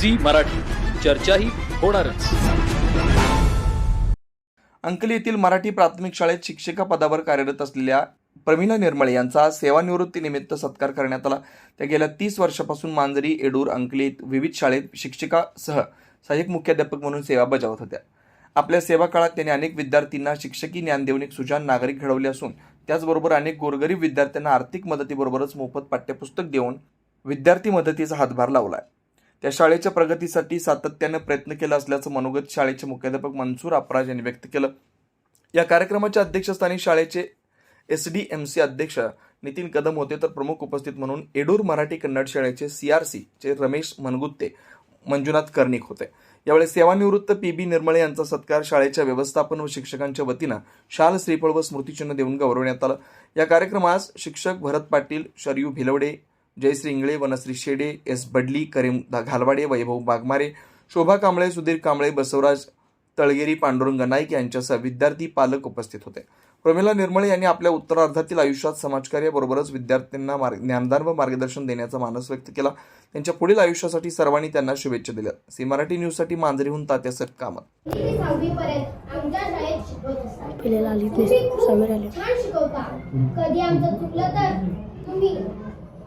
Zee Marathi. चर्चाही होणारच. अंकली येथील मराठी प्राथमिक शाळेत शिक्षिका पदावर कार्यरत असलेल्या प्रमिला निर्मळे यांचा सेवानिवृत्तीनिमित्त सत्कार करण्यात आला. त्या गेल्या तीस वर्षापासून मांजरी एडूर अंकलीत विविध शाळेत शिक्षिकासह सहाय्यक मुख्याध्यापक म्हणून सेवा बजावत होत्या. आपल्या सेवा काळात त्यांनी अनेक विद्यार्थ्यांना शिक्षकी ज्ञान देऊन एक सुजाण नागरिक घडवले असून त्याचबरोबर अनेक गोरगरीब विद्यार्थ्यांना आर्थिक मदतीबरोबरच मोफत पाठ्यपुस्तक देऊन विद्यार्थी मदतीचा हातभार लावला त्या शाळेच्या प्रगतीसाठी सातत्यानं प्रयत्न केला असल्याचं मनोगत शाळेचे मुख्याध्यापक मनसूर अपराज यांनी व्यक्त केलं. या कार्यक्रमाच्या अध्यक्षस्थानी शाळेचे एस डी एम सी अध्यक्ष नितीन कदम होते तर प्रमुख उपस्थित म्हणून एडूर मराठी कन्नड शाळेचे सी आर सीचे रमेश मनगुत्ते मंजुनाथ कर्णिक होते. यावेळी सेवानिवृत्त पी बी निर्मळे यांचा सत्कार शाळेच्या व्यवस्थापन व शिक्षकांच्या वतीनं शाल श्रीफळ व स्मृतिचिन्ह देऊन गौरवण्यात आलं. या कार्यक्रमास शिक्षक भरत पाटील शरयू भिलवडे जयश्री इंगळे वनश्री शेडे एस बडली करीम दा- घालवाडे वैभव बागमारे शोभा कांबळे सुधीर कांबळे बसवराज तळगेरी पांडुरंग नाईक यांच्यासह विद्यार्थी पालक उपस्थित होते. प्रमिला निर्मळे यांनी आपल्या उत्तरार्धातील आयुष्यात समाजकार्याबरोबरच विद्यार्थ्यांना मार्ग ज्ञानदान व मार्गदर्शन देण्याचा मानस व्यक्त केला. त्यांच्या पुढील आयुष्यासाठी सर्वांनी त्यांना शुभेच्छा दिल्या. सी मराठी न्यूजसाठी मांजरीहून तात्यासाहेब कामत. कधी आमचं चुकलं तर तुम्ही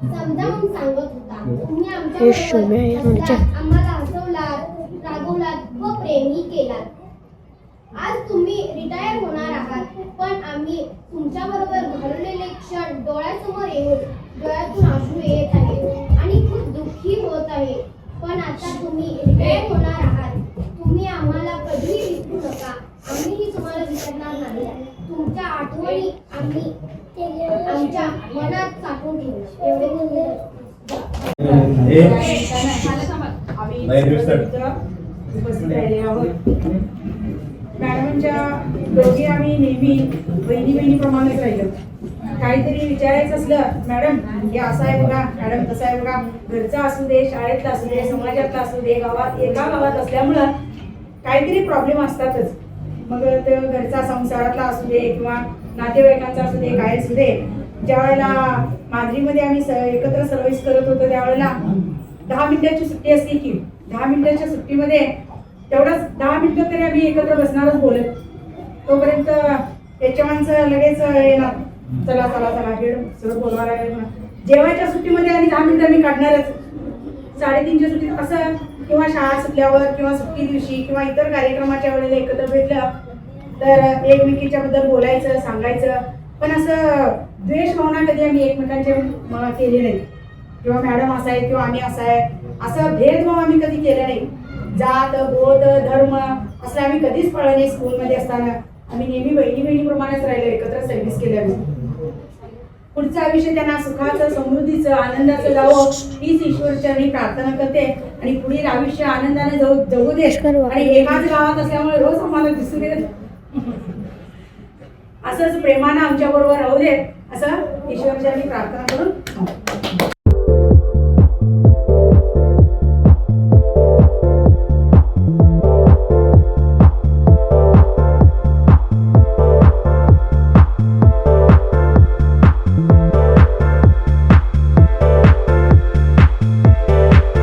समजावून सांगत होता. तुम्ही आमच्या हे बरोबर आमच्या. असलात, आम्हाला हसवलात रागवलात व प्रेमही केलात. आज तुम्ही रिटायर होणार आहात पण आम्ही तुमच्या बरोबर घालवलेले क्षण डोळ्यासमोर येऊन डोळ्यातून अश्रू येत आहे आणि खूप दुःखी होत आहे. पण आता तुम्ही रिटायर होणार आहात. विसरणार नाही. तुमच्या आठवणी आम्ही आमच्या मनात साठवून ठेवू. एवढे उपस्थित राहिले आहोत. मॅडमांच्या दोघी आम्ही नेहमी बहिणी बहिणीप्रमाणेच राहिलो. काहीतरी विचारायचं असलं मॅडम हे असं आहे बघा मॅडम तसं आहे बघा. घरचा असू दे शाळेतला असू दे समाजातला असू दे गावात एका गावात असल्यामुळं काहीतरी प्रॉब्लेम असतातच. मग ते घरचा संसारातला असू दे किंवा नातेवाईकांचा असू दे काय असू दे ज्या वेळेला माजरीमध्ये आम्ही स एकत्र सर्व्हिस करत होतो त्यावेळेला दहा मिनिटाची सुट्टी असते की दहा मिनिटाच्या सुट्टीमध्ये तेवढंच दहा मिनिटं तरी आम्ही एकत्र बसणारच बोलत. तोपर्यंत त्याच्या माणसं लगेच येणार. चला चला चला हे सगळं बोलणार जेवायच्या सुट्टीमध्ये आणि दहा मिनिटं आम्ही काढणारच. साडेतीनच्या सुट्टीत असं किंवा शाळा सुटल्यावर किंवा सुट्टी दिवशी किंवा इतर कार्यक्रमाच्या वेळेला एकत्र भेटलं तर एकमेकीच्या बद्दल बोलायचं सांगायचं. पण असं द्वेष भावना कधी आम्ही एकमेकांचे केले नाही. किंवा मॅडम असा आहे किंवा आम्ही असा आहे असं भेदभाव आम्ही कधी केला नाही. जात बोध धर्म असं आम्ही कधीच पाळलं नाही स्कूलमध्ये असताना. आम्ही नेहमी बहिणी बहिणीप्रमाणेच राहिलो एकत्र सर्व्हिस केली आम्ही पुढचं आयुष्य त्यांना सुखाचं समृद्धीचं आनंदाचं जावं हीच ईश्वरचरणी प्रार्थना करते. आणि पुढील आयुष्य आनंदाने जाऊ जगू दे. आणि एकाच गावात असल्यामुळे रोज आम्हाला दिसून येत असंच प्रेमानं आमच्या बरोबर राहू दे. असं ईश्वरचरणी प्रार्थना करून